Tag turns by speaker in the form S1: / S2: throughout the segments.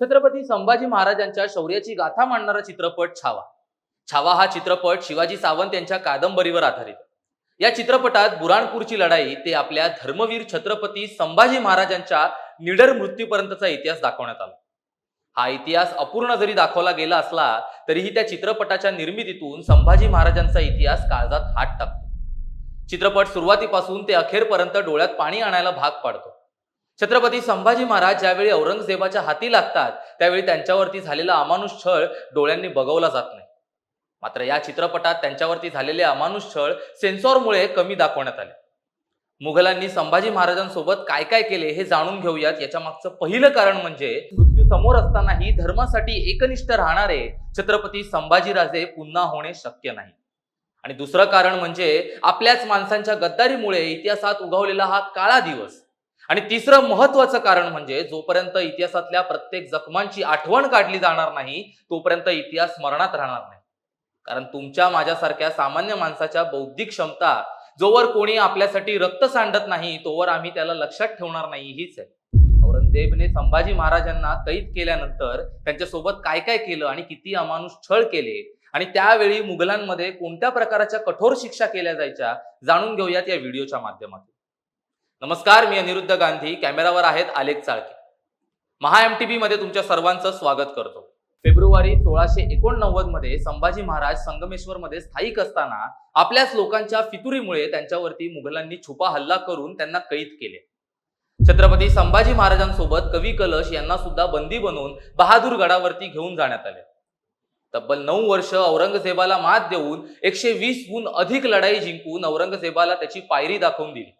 S1: छत्रपती संभाजी महाराजांच्या शौर्याची गाथा मांडणारा चित्रपट छावा. छावा हा चित्रपट शिवाजी सावंत यांच्या कादंबरीवर आधारित. या चित्रपटात बुराणपूरची लढाई ते आपल्या धर्मवीर छत्रपती संभाजी महाराजांच्या निडर मृत्यूपर्यंतचा इतिहास दाखवण्यात आला. हा इतिहास अपूर्ण जरी दाखवला गेला असला तरीही त्या चित्रपटाच्या निर्मितीतून संभाजी महाराजांचा इतिहास काळजात हात टाकतो. चित्रपट सुरुवातीपासून ते अखेरपर्यंत डोळ्यात पाणी आणायला भाग पाडतो. छत्रपती संभाजी महाराज ज्यावेळी औरंगजेबाच्या हाती लागतात त्यावेळी त्यांच्यावरती झालेला अमानुष छळ डोळ्यांनी बघवला जात नाही. मात्र या चित्रपटात त्यांच्यावरती झालेले अमानुष छळ सेन्सॉरमुळे कमी दाखवण्यात आले. मुघलांनी संभाजी महाराजांसोबत काय काय केले हे जाणून घेऊयात. याच्या मागचं पहिलं कारण म्हणजे मृत्यू समोर असतानाही धर्मासाठी एकनिष्ठ राहणारे छत्रपती संभाजीराजे पुन्हा होणे शक्य नाही. आणि दुसरं कारण म्हणजे आपल्याच माणसांच्या गद्दारीमुळे इतिहासात उगवलेला हा काळा दिवस. आणि तिसरं महत्वाचं कारण म्हणजे जोपर्यंत इतिहासातल्या प्रत्येक जखमांची आठवण काढली जाणार नाही तोपर्यंत इतिहास स्मरणात राहणार नाही. कारण तुमच्या माझ्यासारख्या सामान्य माणसाच्या बौद्धिक क्षमता जोवर कोणी आपल्यासाठी रक्त सांडत नाही तोवर आम्ही त्याला लक्षात ठेवणार नाही हीच आहे. औरंगजेबने संभाजी महाराजांना कैद केल्यानंतर त्यांच्यासोबत काय काय केलं आणि किती अमानुष छळ केले आणि त्यावेळी मुघलांमध्ये कोणत्या प्रकारच्या कठोर शिक्षा केल्या जायच्या जाणून घेऊयात या व्हिडिओच्या माध्यमातून. नमस्कार मी अनिरुद्ध गांधी. कॅमेरावर आहेत आलेख चाळके. महा एम टी मध्ये तुमच्या सर्वांचं स्वागत करतो. फेब्रुवारी सोळाशे एकोणनव्वदमध्ये संभाजी महाराज संगमेश्वर मध्ये स्थायिक असताना आपल्याच लोकांच्या फितुरीमुळे त्यांच्यावरती मुघलांनी छुपा हल्ला करून त्यांना कैद केले. छत्रपती संभाजी महाराजांसोबत कवी कलश यांना सुद्धा बंदी बनवून बहादूर गडावरती घेऊन जाण्यात आले. तब्बल नऊ वर्ष औरंगजेबाला मात देऊन एकशे वीसहून अधिक लढाई जिंकून औरंगजेबाला त्याची पायरी दाखवून दिली.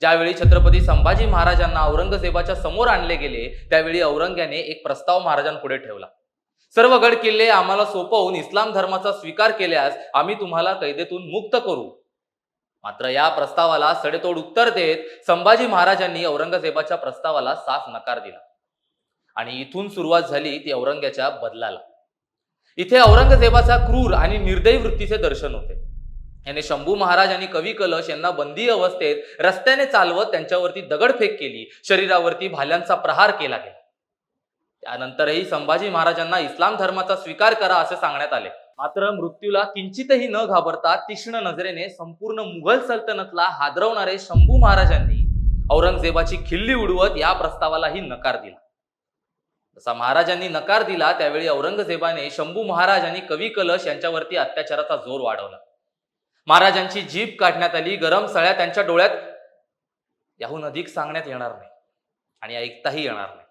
S1: ज्यावेळी छत्रपती संभाजी महाराजांना औरंगजेबाच्या समोर आणले गेले त्यावेळी औरंग्याने एक प्रस्ताव महाराजांपुढे ठेवला. सर्व गड किल्ले आम्हाला सोपवून इस्लाम धर्माचा स्वीकार केल्यास आम्ही तुम्हाला कैदेतून मुक्त करू. मात्र या प्रस्तावाला सडेतोड उत्तर देत संभाजी महाराजांनी औरंगजेबाच्या प्रस्तावाला साफ नकार दिला. आणि इथून सुरुवात झाली ती औरंग्याच्या बदलाला. इथे औरंगजेबाचा क्रूर आणि निर्दयी वृत्तीचे दर्शन होते. याने शंभू महाराज आणि कवी कलश यांना बंदी अवस्थेत रस्त्याने चालवत त्यांच्यावरती दगडफेक केली. शरीरावरती भाल्यांचा प्रहार केला गेला. त्यानंतरही संभाजी महाराजांना इस्लाम धर्माचा स्वीकार करा असे सांगण्यात आले. मात्र मृत्यूला किंचितही न घाबरता तीक्ष्ण नजरेने संपूर्ण मुघल सल्तनतला हादरवणारे शंभू महाराजांनी औरंगजेबाची खिल्ली उडवत या प्रस्तावालाही नकार दिला. जसा महाराजांनी नकार दिला त्यावेळी औरंगजेबाने शंभू महाराज आणि कवी कलश यांच्यावरती अत्याचाराचा जोर वाढवला. महाराजांची जीभ काढण्यात आली. गरम सळ्या त्यांच्या डोळ्यात याहून अधिक सांगण्यात येणार नाही आणि ऐकताही येणार नाही.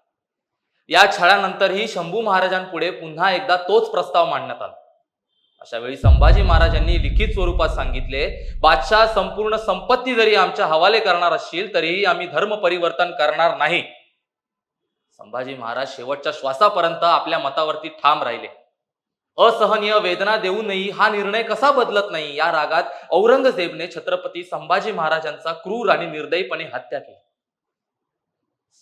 S1: या छळानंतरही शंभू महाराजांपुढे पुन्हा एकदा तोच प्रस्ताव मांडण्यात आला. अशा वेळी संभाजी महाराजांनी लिखित स्वरूपात सांगितले बादशाह संपूर्ण संपत्ती जरी आमच्या हवाले करणार असशील तरीही आम्ही धर्म परिवर्तन करणार नाही. संभाजी महाराज शेवटच्या श्वासापर्यंत आपल्या मतावरती ठाम राहिले. असहनीय वेदना देऊनही हा निर्णय कसा बदलत नाही? या रागात औरंगजेबने छत्रपती संभाजी महाराजांचा क्रूर आणि निर्दयीपणे हत्या केली.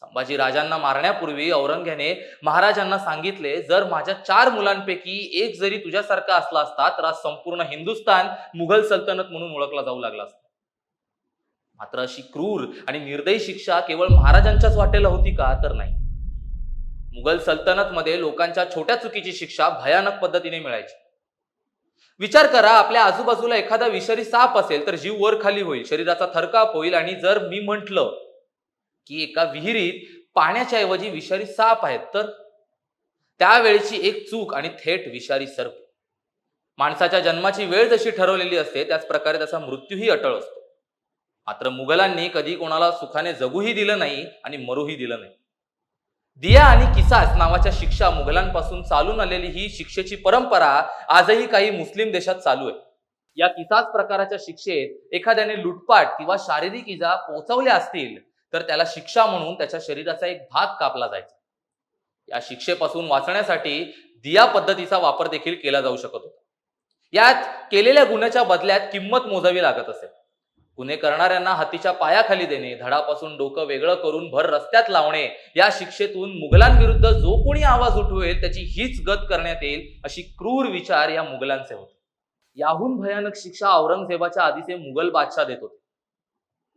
S1: संभाजी राजांना मारण्यापूर्वी औरंग्याने महाराजांना सांगितले जर माझ्या चार मुलांपैकी एक जरी तुझ्यासारखा असला असता तर आज संपूर्ण हिंदुस्थान मुघल सल्तनत म्हणून ओळखला जाऊ लागला असता. मात्र अशी क्रूर आणि निर्दयी शिक्षा केवळ महाराजांच्याच वाटेला होती का? तर नाही. मुघल सल्तनतमध्ये लोकांच्या छोट्या चुकीची शिक्षा भयानक पद्धतीने मिळायची. विचार करा आपल्या आजूबाजूला एखादा विषारी साप असेल तर जीव वर खाली होईल शरीराचा थरकाप होईल आणि जर मी म्हंटल की एका विहिरीत पाण्याच्या ऐवजी विषारी साप आहेत तर त्यावेळेची एक चूक आणि थेट विषारी सर्प. माणसाच्या जन्माची वेळ जशी ठरवलेली असते त्याच प्रकारे त्याचा मृत्यूही अटळ असतो. मात्र मुघलांनी कधी कोणाला सुखाने जगूही दिलं नाही आणि मरूही दिलं नाही. दिया आणि किसास नावाच्या शिक्षा मुघलांपासून चालून आलेली ही शिक्षेची परंपरा आजही काही मुस्लिम देशात चालू आहे. या किसास प्रकाराच्या शिक्षेत एखाद्याने लुटपाट किंवा शारीरिक इजा पोचवल्या असतील तर त्याला शिक्षा म्हणून त्याच्या शरीराचा एक भाग कापला जायचा. या शिक्षेपासून वाचण्यासाठी दिया पद्धतीचा वापर देखील केला जाऊ शकत होता. यात केलेल्या गुन्ह्याच्या बदल्यात किंमत मोजावी लागत असे. गुन्हे करणाऱ्यांना हातीच्या पायाखाली देणे धडापासून डोकं वेगळं करून भर रस्त्यात लावणे या शिक्षेतून मुघलांविरुद्ध जो कोणी आवाज उठवेल त्याची हीच गत करण्यात येईल अशी क्रूर विचार या मुघलांचे होते. याहून भयानक शिक्षा औरंगजेबाच्या आधीचे मुघल बादशाह देत होते.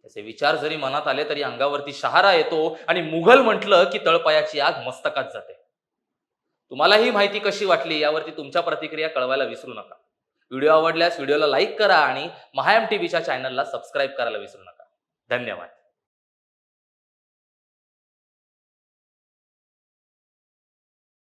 S1: त्याचे विचार जरी मनात आले तरी अंगावरती शहारा येतो आणि मुघल म्हटलं की तळपायाची आग मस्तकात जाते. तुम्हाला ही माहिती कशी वाटली यावरती तुमच्या प्रतिक्रिया कळवायला विसरू नका. व्हिडिओ आवडल्यास व्हिडिओला लाईक करा आणि महाएम टीव्हीच्या चॅनलला सबस्क्राईब करायला विसरू नका. धन्यवाद.